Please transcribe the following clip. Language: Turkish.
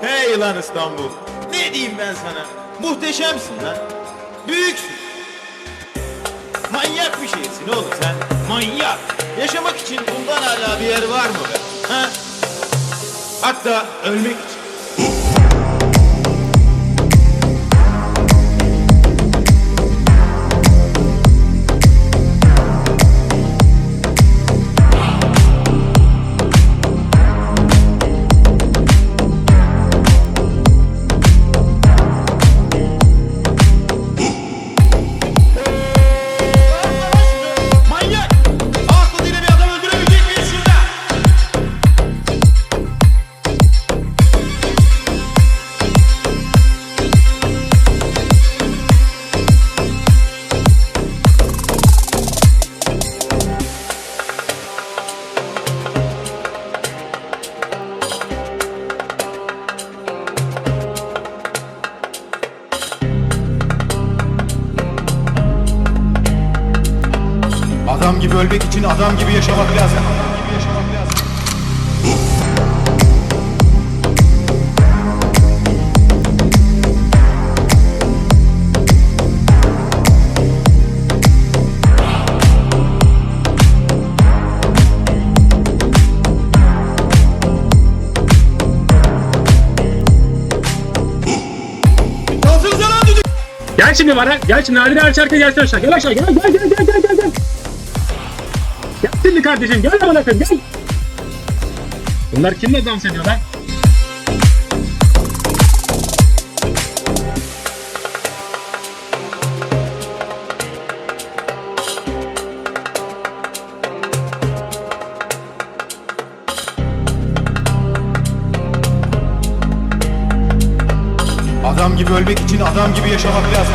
şey lan İstanbul. Ne diyeyim ben sana? Muhteşemsin lan. Büyüksün. Manyak bir şeysin oğlum sen. Manyak. Yaşamak için bundan hala bir yer var mı be? Ha? Hatta ölmek için. Adam gibi ölmek için adam gibi yaşamak lazım. Adam gibi yaşamak! Gel şimdi bana. Gel şimdi Halide Erçel'e gel aşağı. Gel aşağı. Gel gel gel gel gel kardeşim. Gel bana bakın. Gel. Bunlar kimle dans ediyor lan? Adam gibi ölmek için adam gibi yaşamak lazım.